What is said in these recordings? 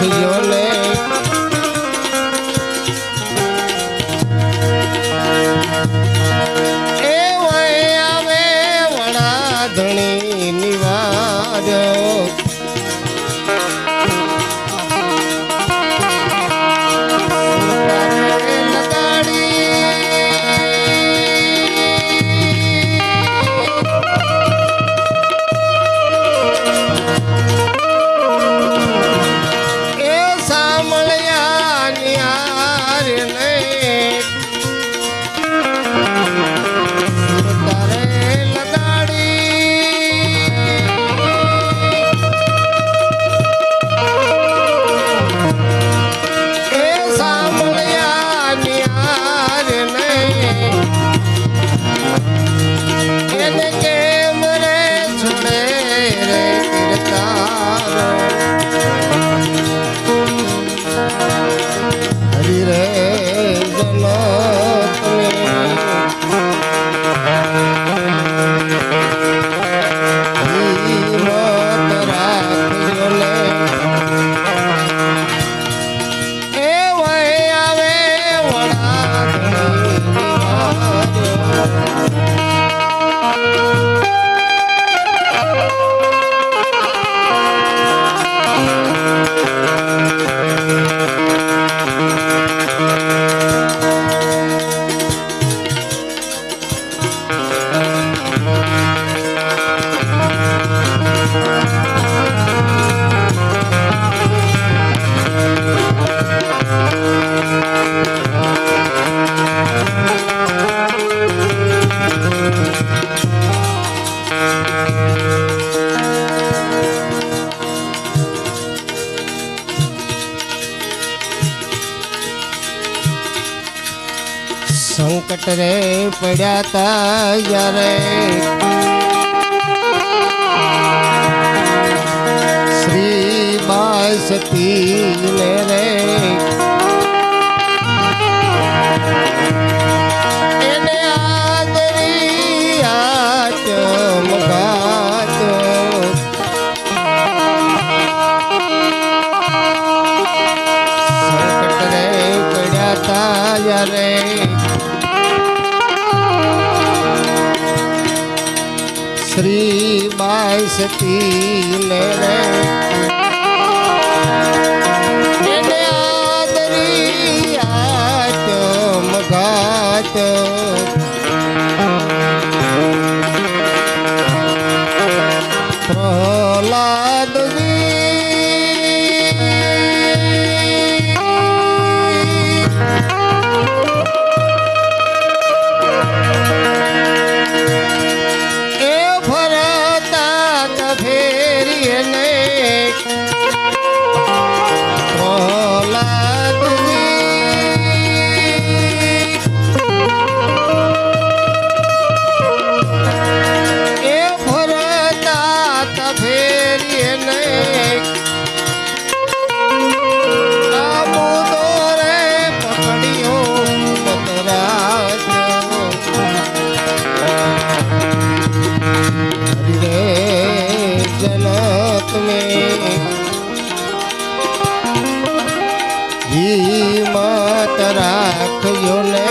Cause you? Thank સૌ કટરે પડ્યા તા યારે શ્રી બાસતી લે રે. सती ઈ મત રાખજો ને.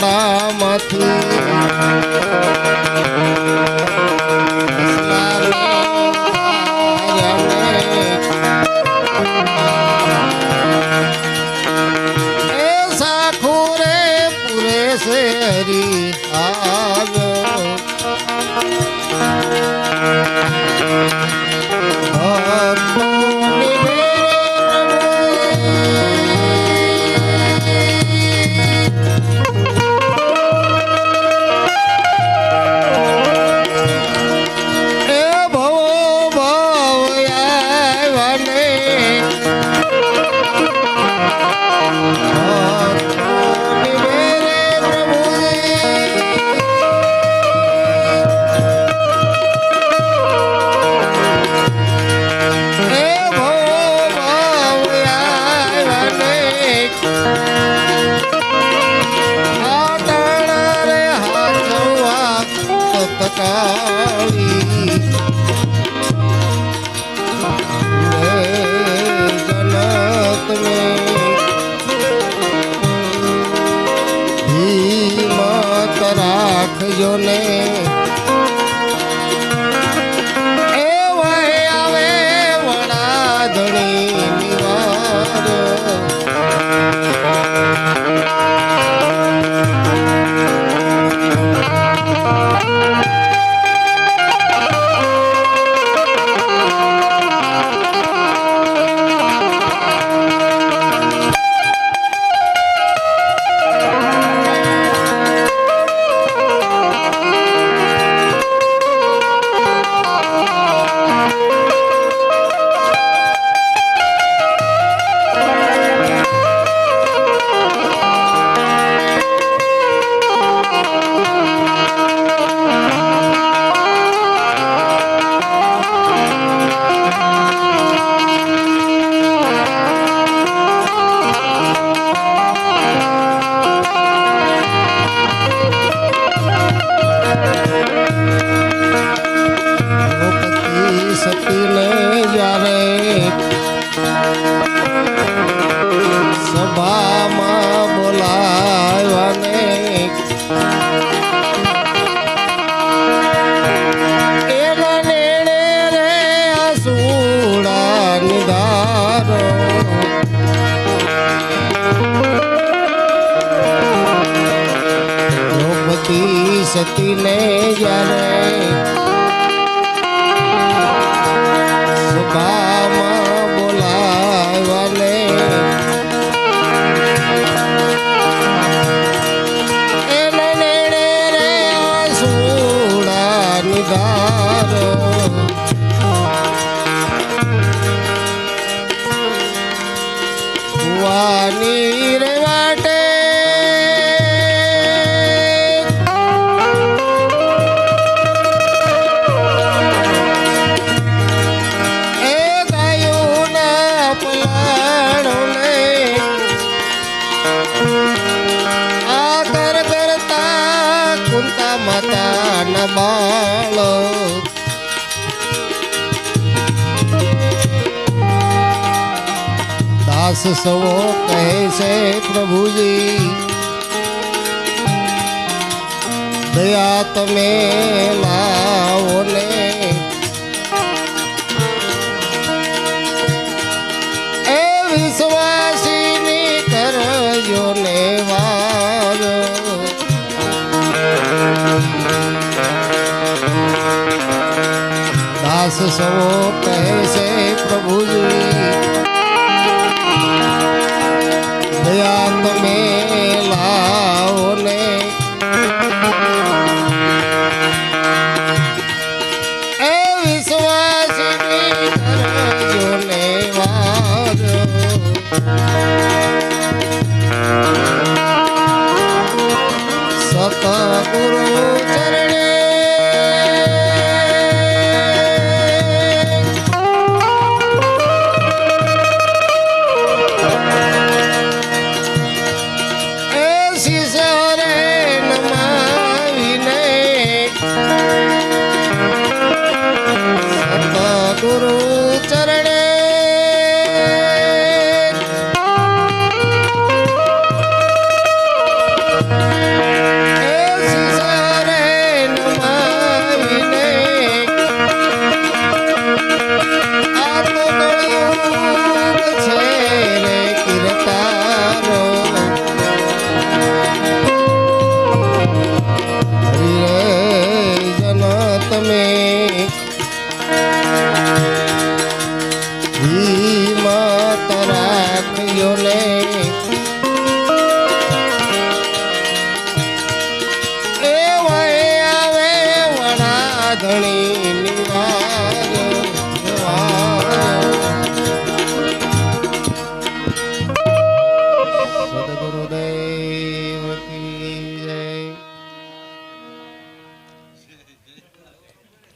માળામાંથી કાળી. જનત હિંમત રાખજો ને આવે વડાધણી નિવાર દ્રૌપદી સતીને જ્યારે સભામાં બોલાવ્યાને એને માતાના બાળો દાસ સવો કહે છે પ્રભુજી દયા તમે લાવો ને. સવો કહેશે પ્રભુજી દયા તમે લાવો ને કરજો ને વાર ಗಣೇ